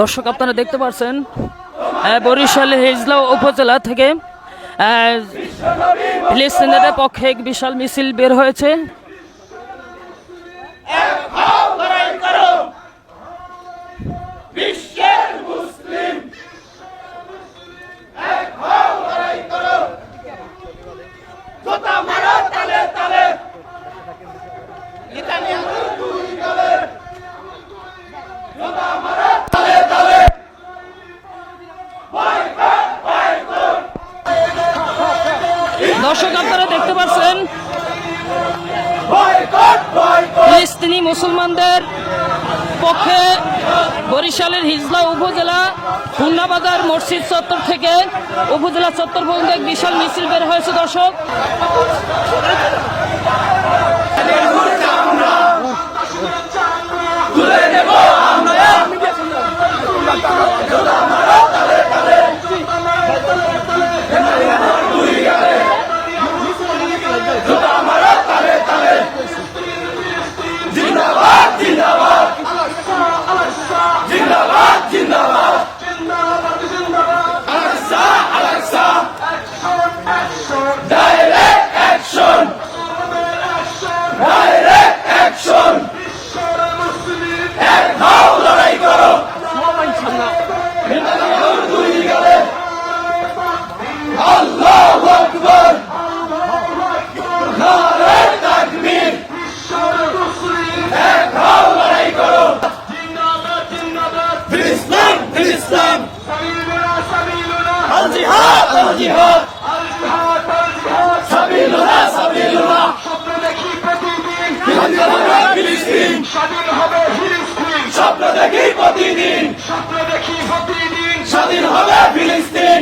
দর্শক, আপনারা দেখতে পাচ্ছেন বরিশাল হিজলা উপজেলা থেকে ফিলিস্তিনিদের পক্ষে এক বিশাল মিছিল বের হয়েছে। দর্শক ফিলিস্তিনি মুসলমানদের পক্ষে বরিশালের হিজলা উপজেলা হুন্নাবাজার মসজিদ চত্বর থেকে উপজেলা চত্বর পর্যন্ত এক বিশাল মিছিল বের হয়েছে, দর্শক। ফিলিস্তিন ফিলিস্তিন سبيلنا سبيلنا আল জিহাদ আল জিহাদ الجهاد স্বাধীন হবে ফিলিস্তিন। স্বপ্ন দেখি প্রতিদিন। স্বপ্ন দেখি প্রতিদিন। স্বাধীন হবে ফিলিস্তিন।